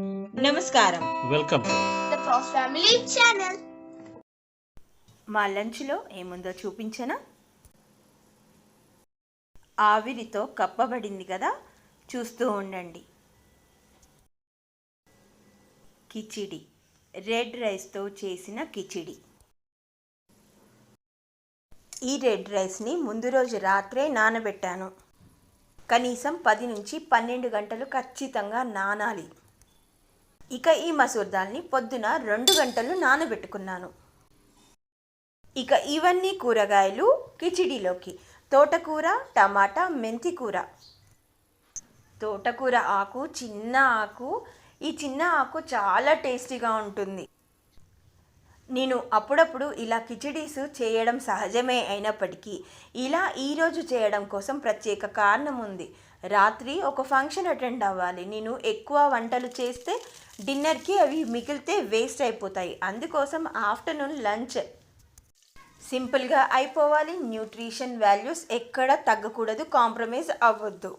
నమస్కారం. Welcome. To the Frost Family channel. మా లంచ్లో ఏముందో చూపించనా? ఆవిరితో కప్పబడింది కదా చూస్తూ ఉండండి. కిచిడి. రెడ్ రైస్తో చేసిన కిచిడి. ఈ రెడ్ రైస్ని ముందు రోజు రాత్రే నానబెట్టాను. కనీసం పది నుంచి పన్నెండు గంటలు ఖచ్చితంగా నానాలి. ఇక ఈ మసూర్ దాల్ని పొద్దున రెండు గంటలు నానబెట్టుకున్నాను. ఇక ఇవన్నీ కూరగాయలు కిచిడిలోకి. తోటకూర టమాటా మెంతి కూర. తోటకూర ఆకు చిన్న ఆకు. ఈ చిన్న ఆకు చాలా టేస్టీగా ఉంటుంది. నేను అప్పుడప్పుడు ఇలా కిచడీస్ చేయడం సహజమే అయినప్పటికీ ఇలా ఈరోజు చేయడం కోసం ప్రత్యేక కారణం ఉంది. రాత్రి ఒక ఫంక్షన్ అటెండ్ అవ్వాలి. నేను ఎక్కువ వంటలు చేస్తే డిన్నర్కి అవి మిగిలితే వేస్ట్ అయిపోతాయి. అందుకోసం ఆఫ్టర్నూన్ లంచ్. సింపుల్గా అయిపోవాలి. న్యూట్రిషన్ వాల్యూస్ ఎక్కడ తగ్గకూడదు. కాంప్రమైజ్ అవ్వద్దు.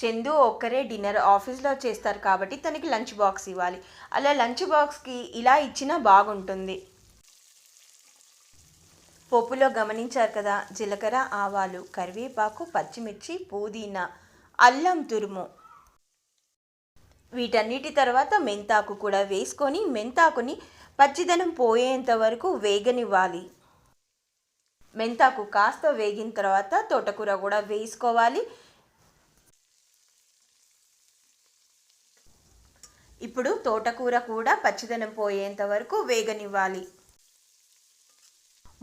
చందు ఒక్కరే డిన్నర్ ఆఫీస్లో చేస్తారు కాబట్టి తనకి లంచ్ బాక్స్ ఇవ్వాలి. అలా లంచ్ బాక్స్కి ఇలా ఇచ్చినా బాగుంటుంది. పోపులో గమనించారు కదా జీలకర్ర ఆవాలు కరివేపాకు పచ్చిమిర్చి పుదీనా అల్లం తురుము. వీటన్నిటి తర్వాత మెంతాకు కూడా వేసుకొని మెంతాకుని పచ్చిదనం పోయేంత వరకు వేగనివ్వాలి. మెంతాకు కాస్త వేగిన తర్వాత తోటకూర కూడా వేసుకోవాలి. ఇప్పుడు తోటకూర కూడా పచ్చిదనం పోయేంత వరకు వేగనివ్వాలి.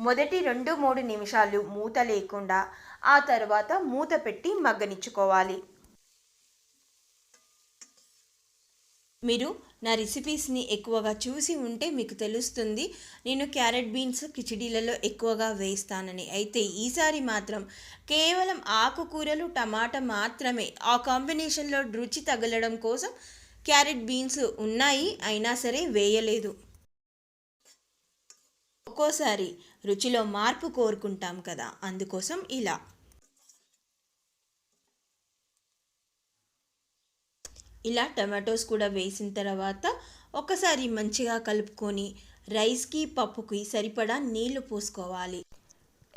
మొదటి రెండు మూడు నిమిషాలు మూత లేకుండా ఆ తర్వాత మూత పెట్టి మగ్గనిచ్చుకోవాలి. మీరు నా రెసిపీస్ని ఎక్కువగా చూసి ఉంటే మీకు తెలుస్తుంది నేను క్యారెట్ బీన్స్ కిచిడీలలో ఎక్కువగా వేస్తానని. అయితే ఈసారి మాత్రం కేవలం ఆకుకూరలు టమాటా మాత్రమే. ఆ కాంబినేషన్లో రుచి తగలడం కోసం క్యారెట్ బీన్స్ ఉన్నాయి అయినా సరే వేయలేదు. ఒక్కోసారి రుచిలో మార్పు కోరుకుంటాం కదా అందుకోసం ఇలా. ఇలా టమాటోస్ కూడా వేసిన తర్వాత ఒకసారి మంచిగా కలుపుకొని రైస్కి పప్పుకి సరిపడా నీళ్ళు పోసుకోవాలి.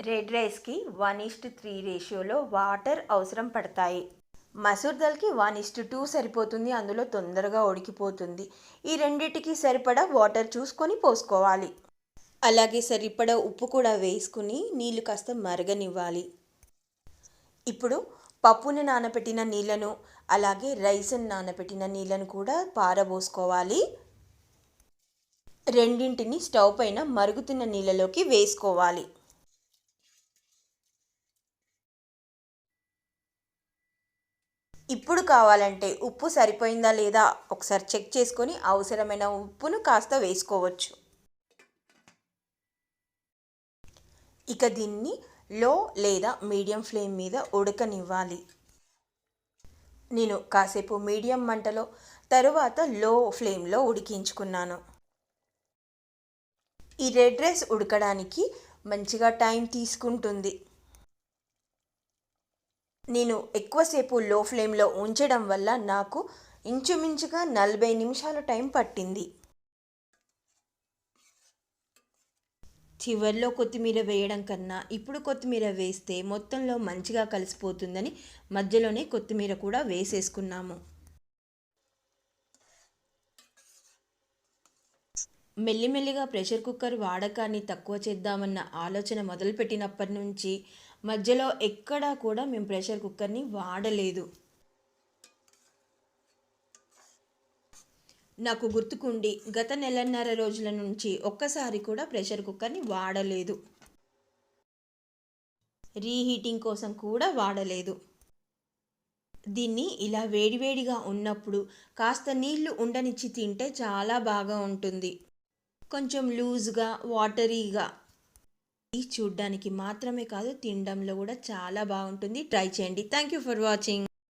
రెడ్ రైస్కి వన్ ఇస్ట్ త్రీ రేషియోలో వాటర్ అవసరం పడతాయి. మసూర్ దాల్కి వన్ ఇస్టు టూ సరిపోతుంది అందులో తొందరగా ఉడికిపోతుంది. ఈ రెండిటికి సరిపడా వాటర్ చూసుకొని పోసుకోవాలి. అలాగే సరిపడా ఉప్పు కూడా వేసుకుని నీళ్ళు కాస్త మరగనివ్వాలి. ఇప్పుడు పప్పుని నానబెట్టిన నీళ్ళను అలాగే రైస్ని నానబెట్టిన నీళ్ళను కూడా పారబోసుకోవాలి. రెండింటిని స్టవ్ పైన మరుగుతున్న నీళ్ళలోకి వేసుకోవాలి. ఇప్పుడు కావాలంటే ఉప్పు సరిపోయిందా లేదా ఒకసారి చెక్ చేసుకొని అవసరమైన ఉప్పును కాస్త వేసుకోవచ్చు. ఇక దీన్ని లో లేదా మీడియం ఫ్లేమ్ మీద ఉడకనివ్వాలి. నేను కాసేపు మీడియం మంటలో తరువాత లో ఫ్లేమ్లో ఉడికించుకున్నాను. ఈ రెడ్ రైస్ ఉడకడానికి మంచిగా టైం తీసుకుంటుంది. నేను ఎక్కువసేపు లో ఫ్లేమ్లో ఉంచడం వల్ల నాకు ఇంచుమించుగా నలభై నిమిషాల టైం పట్టింది. చివరిలో కొత్తిమీర వేయడం కన్నా ఇప్పుడు కొత్తిమీర వేస్తే మొత్తంలో మంచిగా కలిసిపోతుందని మధ్యలోనే కొత్తిమీర కూడా వేసేసుకున్నాము. మెల్లిమెల్లిగా ప్రెషర్ కుక్కర్ వాడకాన్ని తక్కువ చేద్దామన్న ఆలోచన మొదలుపెట్టినప్పటి నుంచి మధ్యలో ఎక్కడా కూడా మేము ప్రెషర్ కుక్కర్ని వాడలేదు. నాకు గుర్తుకుండి గత నెలన్నర రోజుల నుంచి ఒక్కసారి కూడా ప్రెషర్ కుక్కర్ని వాడలేదు. రీహీటింగ్ కోసం కూడా వాడలేదు. దీన్ని ఇలా వేడివేడిగా ఉన్నప్పుడు కాస్త నీళ్ళు ఉండనిచ్చి తింటే చాలా బాగా ఉంటుంది. కొంచెం లూజ్గా వాటరీగా ఇది చూడ్డానికి మాత్రమే కాదు తినడంలో కూడా చాలా బాగుంటుంది. ట్రై చేయండి. Thank you for watching